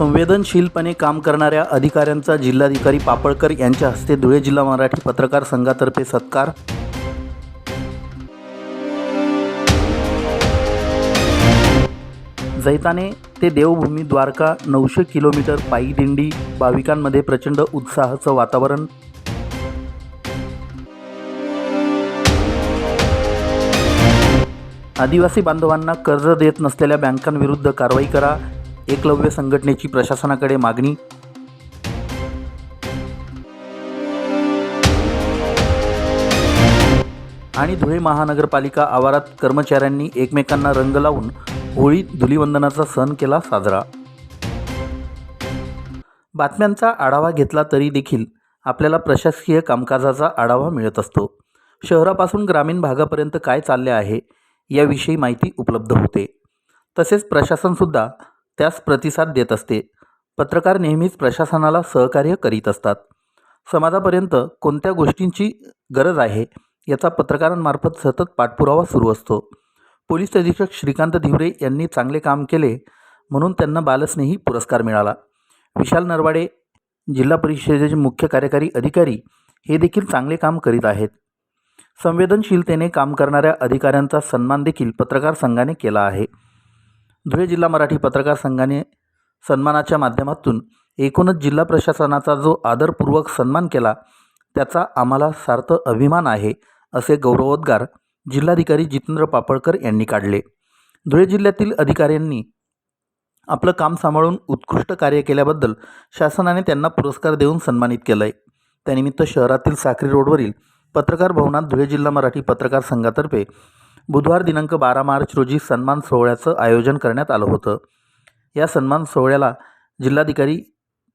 संवेदनशीलपणे काम करणाऱ्या अधिकाऱ्यांचा जिल्हाधिकारी पापळकर यांच्या हस्ते धुळे जिल्हा मराठी पत्रकार संघातर्फे सत्कार. जैताने ते देवभूमी द्वारका नऊशे किलोमीटर पायी दिंडी भाविकांमध्ये प्रचंड उत्साहाचं वातावरण. आदिवासी बांधवांना कर्ज देत नसलेल्या बँकांविरुद्ध कारवाई करा. एकलव्य संघटनेची प्रशासनाकडे मागणी. आणि धुळे महानगरपालिका आवारात कर्मचाऱ्यांनी एकमेकांना रंग लावून होळी धुलिवंदनाचा सण केला साजरा. बातम्यांचा आढावा घेतला तरी देखील आपल्याला प्रशासकीय कामकाजाचा आढावा मिळत असतो. शहरापासून ग्रामीण भागापर्यंत काय चालले आहे याविषयी माहिती उपलब्ध होते. तसेच प्रशासनसुद्धा त्यास प्रतिसाद देत असते. पत्रकार नेहमीच प्रशासनाला सहकार्य करीत असतात. समाजापर्यंत कोणत्या गोष्टींची गरज आहे याचा पत्रकारांमार्फत सतत पाठपुरावा सुरू असतो. पोलीस अधीक्षक श्रीकांत धिवरे यांनी चांगले काम केले म्हणून त्यांना बालस्नेही पुरस्कार मिळाला. विशाल नरवाडे जिल्हा परिषदेचे मुख्य कार्यकारी अधिकारी हे देखील चांगले काम करीत आहेत. संवेदनशीलतेने काम करणाऱ्या अधिकाऱ्यांचा सन्मान देखील पत्रकार संघाने केला आहे. धुळे जिल्हा मराठी पत्रकार संघाने सन्मानाच्या माध्यमातून एकूणच जिल्हा प्रशासनाचा जो आदरपूर्वक सन्मान केला त्याचा आम्हाला सार्थ अभिमान आहे असे गौरवोद्गार जिल्हाधिकारी जितेंद्र पापळकर यांनी काढले. धुळे जिल्ह्यातील अधिकाऱ्यांनी आपलं काम सांभाळून उत्कृष्ट कार्य केल्याबद्दल शासनाने त्यांना पुरस्कार देऊन सन्मानित केलं आहे त्यानिमित्त शहरातील साक्री रोडवरील पत्रकार भवनात धुळे जिल्हा मराठी पत्रकार संघातर्फे बुधवार दिनांक बारा मार्च रोजी सन्मान सोहळ्याचं आयोजन करण्यात आलं होतं. या सन्मान सोहळ्याला जिल्हाधिकारी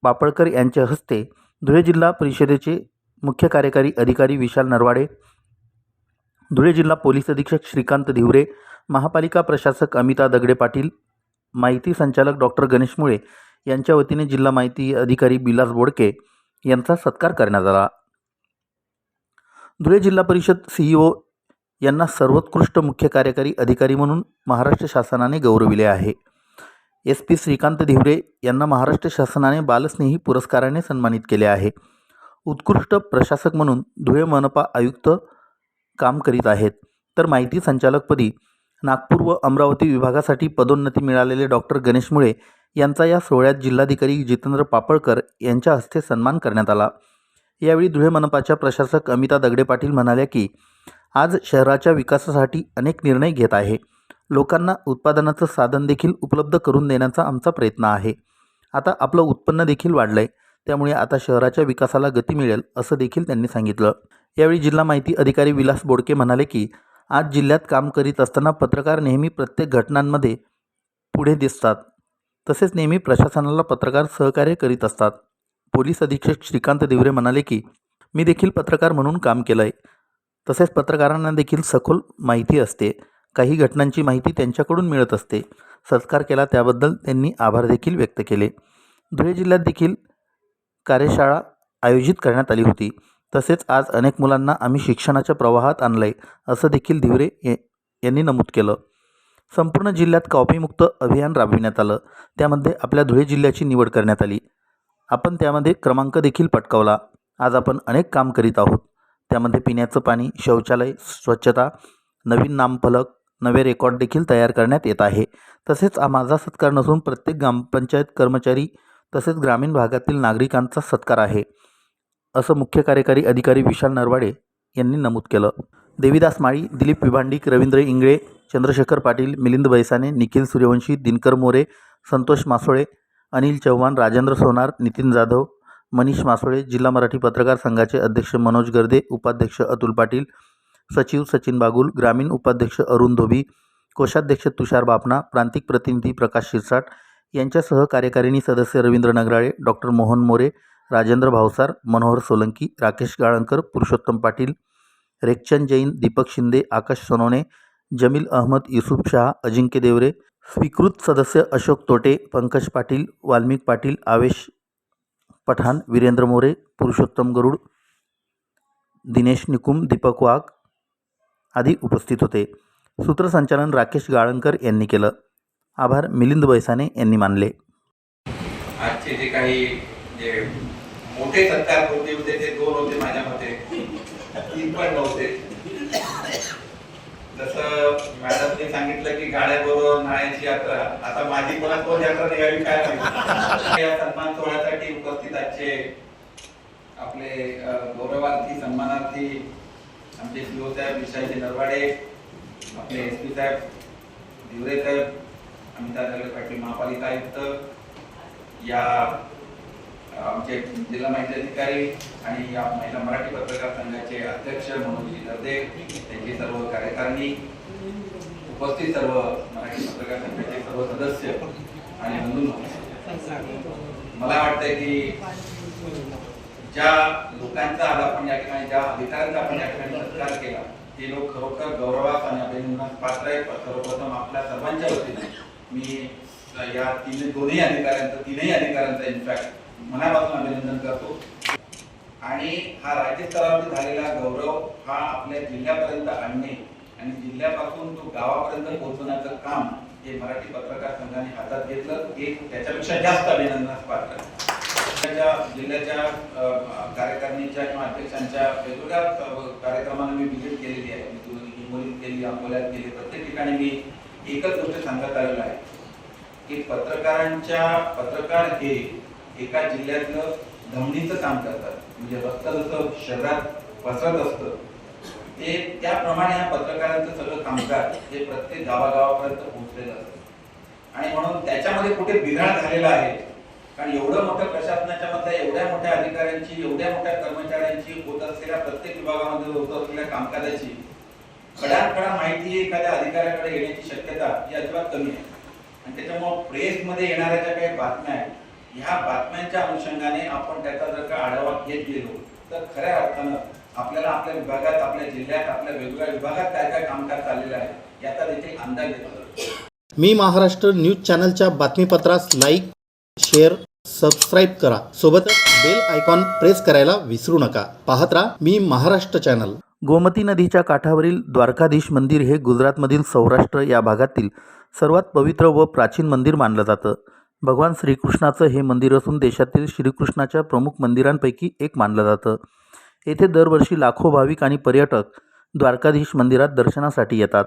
पापळकर यांच्या हस्ते धुळे जिल्हा परिषदेचे मुख्य कार्यकारी अधिकारी विशाल नरवाडे धुळे जिल्हा पोलीस अधीक्षक श्रीकांत धिवरे महापालिका प्रशासक अमिता दगडे पाटील माहिती संचालक डॉक्टर गणेश मुळे यांच्या वतीने जिल्हा माहिती अधिकारी बिलास बोडके यांचा सत्कार करण्यात आला. धुळे जिल्हा परिषद सी ई ओ यांना सर्वोत्कृष्ट मुख्य कार्यकारी अधिकारी म्हणून महाराष्ट्र शासनाने गौरविले आहे. एस पी श्रीकांत धिवरे यांना महाराष्ट्र शासनाने बालस्नेही पुरस्काराने सन्मानित केले आहे. उत्कृष्ट प्रशासक म्हणून धुळे मनपा आयुक्त काम करीत आहेत. तर माहिती संचालकपदी नागपूर व अमरावती विभागासाठी पदोन्नती मिळालेले डॉक्टर गणेश मुळे यांचा या सोहळ्यात जिल्हाधिकारी जितेंद्र पापळकर यांच्या हस्ते सन्मान करण्यात आला. यावेळी धुळे मनपाच्या प्रशासक अमिता दगडे पाटील म्हणाल्या की आज शहराच्या विकासासाठी अनेक निर्णय घेत आहे. लोकांना उत्पादनाचं साधन देखील उपलब्ध करून देण्याचा आमचा प्रयत्न आहे. आता आपलं उत्पन्न देखील वाढलं आहे त्यामुळे आता शहराच्या विकासाला गती मिळेल असं देखील त्यांनी सांगितलं. यावेळी जिल्हा माहिती अधिकारी विलास बोडके म्हणाले की आज जिल्ह्यात काम करीत असताना पत्रकार नेहमी प्रत्येक घटनांमध्ये पुढे दिसतात. तसेच नेहमी प्रशासनाला पत्रकार सहकार्य करीत असतात. पोलीस अधीक्षक श्रीकांत देवरे म्हणाले की मी देखील पत्रकार म्हणून काम केलं आहे तसेच पत्रकारांना देखील सखोल माहिती असते. काही घटनांची माहिती त्यांच्याकडून मिळत असते. सत्कार केला त्याबद्दल त्यांनी आभार देखील व्यक्त केले. धुळे जिल्ह्यात देखील कार्यशाळा आयोजित करण्यात आली होती. तसेच आज अनेक मुलांना आम्ही शिक्षणाच्या प्रवाहात आणलं आहे असं देखील धिवरे ये- यांनी नमूद केलं. संपूर्ण जिल्ह्यात कॉपीमुक्त अभियान राबविण्यात आलं. त्यामध्ये आपल्या धुळे जिल्ह्याची निवड करण्यात आली. आपण त्यामध्ये क्रमांक देखील पटकावला. आज आपण अनेक काम करीत आहोत. त्यामध्ये पिण्याचं पाणी शौचालय स्वच्छता नवीन नामफलक नवे रेकॉर्ड देखील तयार करण्यात येत आहे. तसेच हा माझा सत्कार नसून प्रत्येक ग्रामपंचायत कर्मचारी तसेच ग्रामीण भागातील नागरिकांचा सत्कार आहे असं मुख्य कार्यकारी अधिकारी विशाल नरवाडे यांनी नमूद केलं. देवीदास माळी दिलीप विभांडिक रवींद्र इंगळे चंद्रशेखर पाटील मिलिंद बैसाने निखिल सूर्यवंशी दिनकर मोरे संतोष मासोळे अनिल चव्हाण राजेंद्र सोनार नितीन जाधव मनीष मासोळे जिल्हा मराठी पत्रकार संघाचे अध्यक्ष मनोज गर्दे उपाध्यक्ष अतुल पाटील सचिव सचिन बागुल ग्रामीण उपाध्यक्ष अरुण धोबी कोषाध्यक्ष तुषार बापना प्रांतिक प्रतिनिधी प्रकाश शिरसाट यांच्यासह कार्यकारिणी सदस्य रवींद्र नगराळे डॉक्टर मोहन मोरे राजेंद्र भावसार मनोहर सोलंकी राकेश गाळणकर पुरुषोत्तम पाटील रेखचंद जैन दीपक शिंदे आकाश सोनवणे जमील अहमद युसुफ शहा अजिंक्य देवरे स्वीकृत सदस्य अशोक तोटे पंकज पाटील वाल्मिक पाटील आवेश पठाण वीरेंद्र मोरे पुरुषोत्तम गरुड दिनेश निकुम दीपक वाघ आदी उपस्थित होते. सूत्रसंचालन राकेश गाळणकर यांनी केलं. आभार मिलिंद बैसाने यांनी मानले. आजचे जे काही जे मोठे सत्कार होते होते ते दोन होते माझ्या मते. तीन पण नव्हते. जसं मॅडमने सांगितलं की गाड्याबरोबर नाळ्याची यात्रा आता माझी कोणा कोण यात्रा निघाली काय माहिती? या सन्मान सोहळ्यासाठी उपस्थित आजचे आपले गौरवार्थी सन्मानार्थी आमचे सीओ साहेब विशालजी नरवाडे आपले एस पी साहेब दिवरे साहेब अमिताभ नगर पाटील महापालिका आयुक्त या आमचे जिल्हा माहिती अधिकारी आणि या महिला मराठी पत्रकार संघाचे अध्यक्ष मनोजी दर्दे त्यांची सर्व कार्यकारिणी उपस्थित सर्व मराठी पत्रकार संघाचे सर्व सदस्य आणि बंधूंनो मला वाटतंय की ज्या लोकांचा आज आपण या ठिकाणी ज्या अधिकाऱ्यांचा आपण या ठिकाणी सत्कार केला ते लोक खरोखर गौरवास आणि अभिनंदनास पात्र आहेत. सर्वप्रथम आपल्या सर्वांच्या वतीने मी या तीन दोन्ही अधिकाऱ्यांचं तीनही अधिकाऱ्यांचं इनफॅक्ट मनापासून अभिनंदन करतो. आणि हा राज्यस्तरावर झालेला गौरव हा आपल्या जिल्ह्यापर्यंत आणणे आणि जिल्ह्यापासून तो गावापर्यंत पोहोचवण्याचं काम हे मराठी पत्रकार संघाने हातात घेतलं एक त्याच्यापेक्षा जास्त अभिनंदनास पात्र जिल्ह्याच्या कार्यकारिणीच्या किंवा अध्यक्षांच्या वेगवेगळ्या कार्यक्रमांना मी व्हिजिट केलेली आहे. मी हिंगोलीत केली अकोल्यात केली. प्रत्येक ठिकाणी मी एकच गोष्ट सांगत आलेलो आहे की पत्रकारांच्या पत्रकार हे एका जिल्ह्यातलं धमणीचं काम करतात. म्हणजे रक्त जसं शहरात पसरत असतं ते त्याप्रमाणे या पत्रकारांचं सगळं कामकाज हे प्रत्येक गावागावापर्यंत पोहोचलेलं असतं. आणि म्हणून त्याच्यामध्ये कुठे बिघाड झालेला आहे कारण एवढं मोठं प्रशासनाच्या मधल्या एवढ्या मोठ्या अधिकाऱ्यांची एवढ्या मोठ्या कर्मचाऱ्यांची होत असलेल्या प्रत्येक विभागामध्ये होत असलेल्या कामकाजाची खडाखडा माहिती एखाद्या अधिकाऱ्याकडे येण्याची शक्यता ही अजिबात कमी आहे. आणि त्याच्यामुळे प्रेसमध्ये येणाऱ्या ज्या काही बातम्या आहेत ह्या बातम्यांच्या अनुषंगाने आपण त्याचा जर का आढावा घेत गेलो तर खऱ्या अर्थानं आपल्याला आपल्या विभागात आपल्या जिल्ह्यात आपल्या वेगवेगळ्या विभागात काय काय कामकाज चाललेलं आहे याचा देखील अंदाज येतो मी महाराष्ट्र न्यूज चॅनलच्या बातमीपत्रास लाईक शेअर सबस्क्राईब करा. सोबतच बेल आयकॉन प्रेस करायला विसरू नका. पाहत राहा मी महाराष्ट्र चॅनल. गोमती नदीच्या काठावरील द्वारकाधीश मंदिर हे गुजरातमधील सौराष्ट्र या भागातील सर्वात पवित्र व प्राचीन मंदिर मानलं जातं. भगवान श्रीकृष्णाचं हे मंदिर असून देशातील श्रीकृष्णाच्या प्रमुख मंदिरांपैकी एक मानलं जातं. येथे दरवर्षी लाखो भाविक आणि पर्यटक द्वारकाधीश मंदिरात दर्शनासाठी येतात.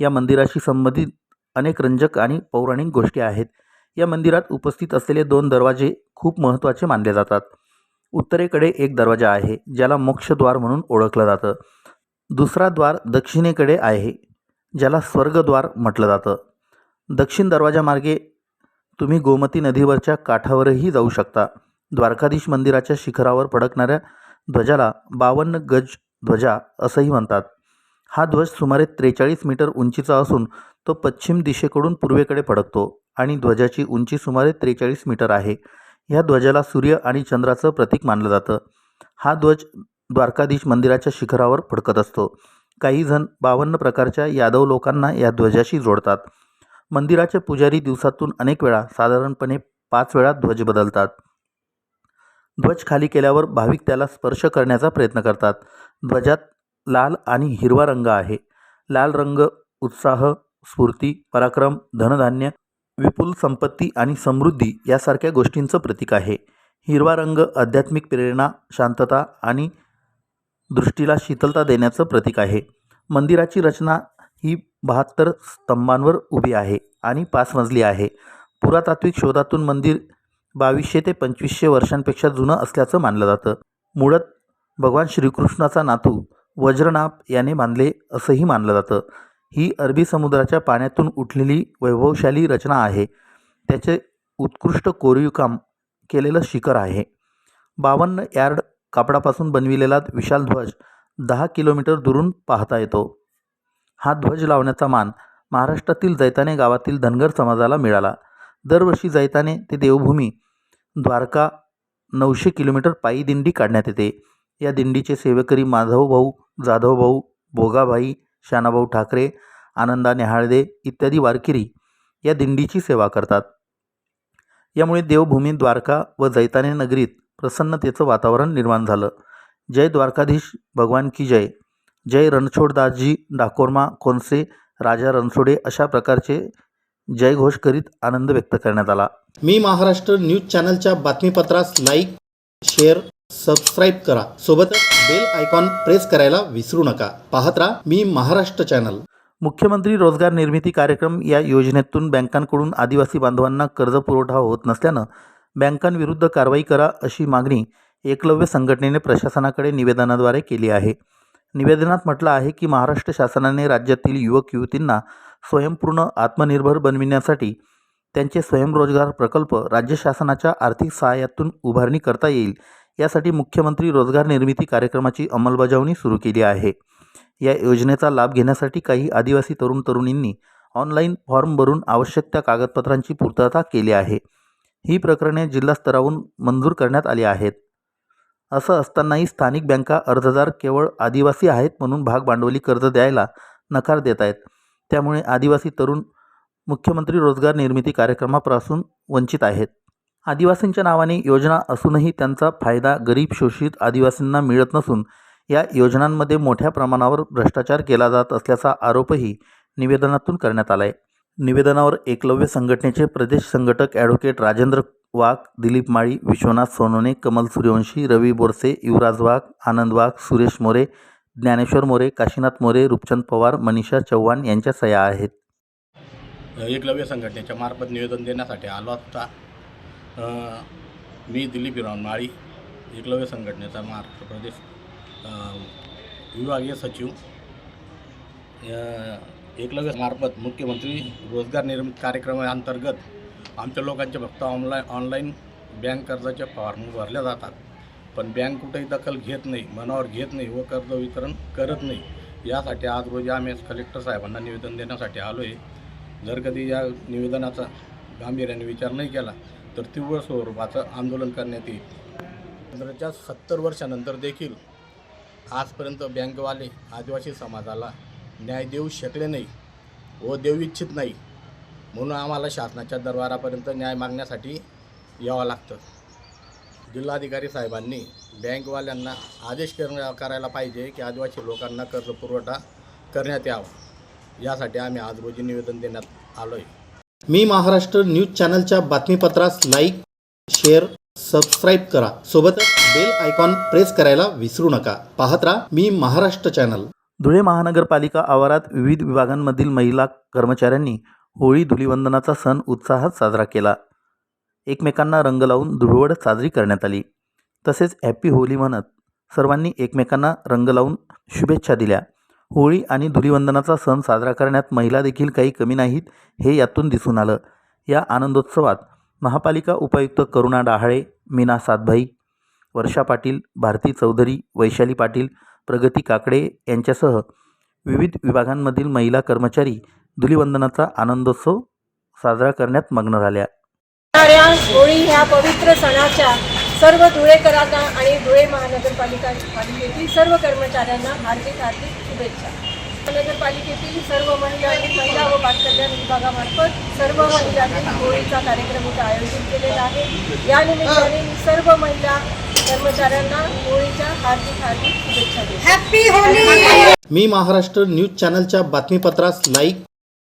या मंदिराशी संबंधित अनेक रंजक आणि पौराणिक गोष्टी आहेत. या मंदिरात उपस्थित असलेले दोन दरवाजे खूप महत्त्वाचे मानले जातात. उत्तरेकडे एक दरवाजा आहे ज्याला मोक्षद्वार म्हणून ओळखलं जातं. दुसरा द्वार दक्षिणेकडे आहे ज्याला स्वर्गद्वार म्हटलं जातं. दक्षिण दरवाजामार्गे तुम्ही गोमती नदीवरच्या काठावरही जाऊ शकता. द्वारकाधीश मंदिराच्या शिखरावर फडकणाऱ्या ध्वजाला बावन्न गज ध्वजा असंही म्हणतात. हा ध्वज सुमारे त्रेचाळीस मीटर उंचीचा असून तो पश्चिम दिशेकडून पूर्वेकडे फडकतो आणि ध्वजाची उंची सुमारे त्रेचाळीस मीटर आहे. ह्या ध्वजाला सूर्य आणि चंद्राचं प्रतीक मानलं जातं. हा ध्वज द्वारकाधीश मंदिराच्या शिखरावर फडकत असतो. काही जण बावन्न प्रकारच्या यादव लोकांना या ध्वजाशी जोडतात. मंदिराचे पुजारी दिवसातून अनेक वेळा साधारणपणे पाच वेळा ध्वज बदलतात. ध्वज खाली केल्यावर भाविक त्याला स्पर्श करण्याचा प्रयत्न करतात. ध्वजात लाल आणि हिरवा रंग आहे. लाल रंग उत्साह स्फूर्ती पराक्रम धनधान्य विपुल संपत्ती आणि समृद्धी यासारख्या गोष्टींचं प्रतीक आहे. हिरवा रंग आध्यात्मिक प्रेरणा शांतता आणि दृष्टीला शीतलता देण्याचं प्रतीक आहे. मंदिराची रचना ही बहात्तर स्तंभांवर उभी आहे आणि पाच मजली आहे. पुरातात्विक शोधातून मंदिर बावीसशे ते पंचवीसशे वर्षांपेक्षा जुनं असल्याचं मानलं जातं. मुळात भगवान श्रीकृष्णाचा नातू वज्रनाभ याने बांधले असंही मानलं जातं. ही अरबी समुद्राच्या पाण्यातून उठलेली वैभवशाली रचना आहे. त्याचे उत्कृष्ट कोरीवकाम केलेलं शिखर आहे. बावन्न यार्ड कापडापासून बनविलेला विशाल ध्वज दहा किलोमीटर दुरून पाहता येतो. हा ध्वज लावण्याचा मान महाराष्ट्रातील जैताने गावातील धनगर समाजाला मिळाला. दरवर्षी जैताने ते देवभूमी द्वारका नऊशे किलोमीटर पायी दिंडी काढण्यात येते. या दिंडीचे सेवेकरी माधवभाऊ जाधवभाऊ भोगाभाई शानाभाऊ ठाकरे आनंदा नेहाळदे इत्यादी वारकरी या दिंडीची सेवा करतात. यामुळे देवभूमी द्वारका व जैताने नगरीत प्रसन्नतेचं वातावरण निर्माण झालं. जय द्वारकाधीश भगवान की जय. जय रणछोडदासजी डाकोरमा कोनसे राजा रणछोडे अशा प्रकारचे जयघोष करीत आनंद व्यक्त करण्यात आला. मी महाराष्ट्र न्यूज चॅनलच्या बातमीपत्रास लाईक शेअर सबस्क्राईब करा. सोबतच बेल आयकॉन प्रेस करायला विसरू नका. पाहत राहा मी महाराष्ट्र चॅनल. मुख्यमंत्री रोजगार निर्मिती कार्यक्रम या योजनेतून बँकांकडून आदिवासी बांधवांना कर्ज पुरवठा होत नसल्यानं बँकांविरुद्ध कारवाई करा अशी मागणी एकलव्य संघटनेने प्रशासनाकडे निवेदनाद्वारे केली आहे. निवेदनात म्हटलं आहे की महाराष्ट्र शासनाने राज्यातील युवक युवतींना स्वयंपूर्ण आत्मनिर्भर बनविण्यासाठी त्यांचे स्वयंरोजगार प्रकल्प राज्य शासनाच्या आर्थिक सहाय्यातून उभारणी करता येईल. यासाठी मुख्यमंत्री रोजगार निर्मिती कार्यक्रमाची अंमलबजावणी सुरू केली आहे. या योजनेचा लाभ घेण्यासाठी काही आदिवासी तरुण तरुणींनी ऑनलाईन फॉर्म भरून आवश्यक त्या कागदपत्रांची पूर्तता केली आहे. ही प्रकरणे जिल्हा स्तरावरून मंजूर करण्यात आली आहेत. असं असतानाही स्थानिक बँका अर्जदार केवळ आदिवासी आहेत म्हणून भाग भांडवली कर्ज द्यायला नकार देत आहेत. त्यामुळे आदिवासी तरुण मुख्यमंत्री रोजगार निर्मिती कार्यक्रमापासून वंचित आहेत. आदिवासींच्या नावाने योजना असूनही त्यांचा फायदा गरीब शोषित आदिवासींना मिळत नसून या योजनांमध्ये मोठ्या प्रमाणावर भ्रष्टाचार केला जात असल्याचा आरोपही निवेदनातून करण्यात आला आहे निवेदनावर एकलव्य संघटनेचे प्रदेश संघटक ॲडव्होकेट राजेंद्र वाघ दिलीप माळी विश्वनाथ सोनोने कमल सूर्यवंशी रवी बोरसे युवराज वाघ आनंद वाघ सुरेश मोरे ज्ञानेश्वर मोरे काशीनाथ मोरे रूपचंद पवार मनीषा चव्हाण यांच्या सह्या आहेत. एकलव्य संघटनेच्या मार्फत निवेदन देण्यासाठी आलो असता मी दिलीप हिरावण माळी एकलव्य संघटनेचा महाराष्ट्र प्रदेश विभागीय सचिव. एकलव्य मार्फत मुख्यमंत्री रोजगार निर्मित कार्यक्रमाअंतर्गत आमच्या लोकांचे फक्त ऑनलाईन ऑनलाईन बँक कर्जाचे फॉर्म भरल्या जातात. पण बँक कुठेही दखल घेत नाही मनावर घेत नाही व कर्ज वितरण करत नाही. यासाठी आज रोजी आम्ही कलेक्टर साहेबांना निवेदन देण्यासाठी आलो आहे जर कधी या निवेदनाचा गांभीर्याने विचार नाही केला तर तीव्र स्वरूपाचं आंदोलन करण्यात येईल. केंद्राच्या सत्तर वर्षानंतर देखील आजपर्यंत बँकवाले आदिवासी समाजाला न्याय देऊ शकले नाही व देऊ इच्छित नाही. म्हणून आम्हाला शासनाच्या दरबारापर्यंत न्याय मागण्यासाठी यावं लागतं. जिल्हाधिकारी साहेबांनी बँकवाल्यांना आदेश कर करायला पाहिजे की आदिवासी लोकांना कर्ज पुरवठा करण्यात यावा. यासाठी आम्ही आज रोजी निवेदन देण्यात आलो आहे मी महाराष्ट्र न्यूज चॅनलच्या बातमीपत्रास लाईक शेअर सबस्क्राईब करा. सोबतच बेल आयकॉन प्रेस करायला विसरू नका. पाहत राहा मी महाराष्ट्र चॅनल. धुळे महानगरपालिका आवारात विविध विभागांमधील महिला कर्मचाऱ्यांनी होळी धुलीवंदनाचा सण उत्साहात साजरा केला. एकमेकांना रंग लावून धुळवड साजरी करण्यात आली. तसेच हॅपी होली म्हणत सर्वांनी एकमेकांना रंग लावून शुभेच्छा दिल्या. होळी आणि धुलीवंदनाचा सण साजरा करण्यात महिला देखील काही कमी नाहीत हे यातून दिसून आलं. या आनंदोत्सवात महापालिका उपायुक्त करुणा डहाळे मीना सातभाई वर्षा पाटील भारती चौधरी वैशाली पाटील प्रगती काकडे यांच्यासह विविध विभागांमधील महिला कर्मचारी धुलीवंदनाचा आनंदोत्सव साजरा करण्यात मग्न झाल्या. होळी ह्या पवित्र सणाच्या सर्व धुळेकरांना आणि धुळे महानगरपालिका पालिकेतील सर्व कर्मचाऱ्यांना हार्दिक हार्दिक शुभेच्छा. महानगरपालिकेतील सर्व महिलांनी महिला व बालकल्याण विभागामार्फत सर्व महिलांनी होळीचा कार्यक्रम इथं आयोजित केलेला आहे. या निमित्ताने मी सर्व महिला कर्मचाऱ्यांना होळीच्या हार्दिक हार्दिक शुभेच्छा देते. मी महाराष्ट्र न्यूज चॅनलच्या बातमीपत्रास लाईक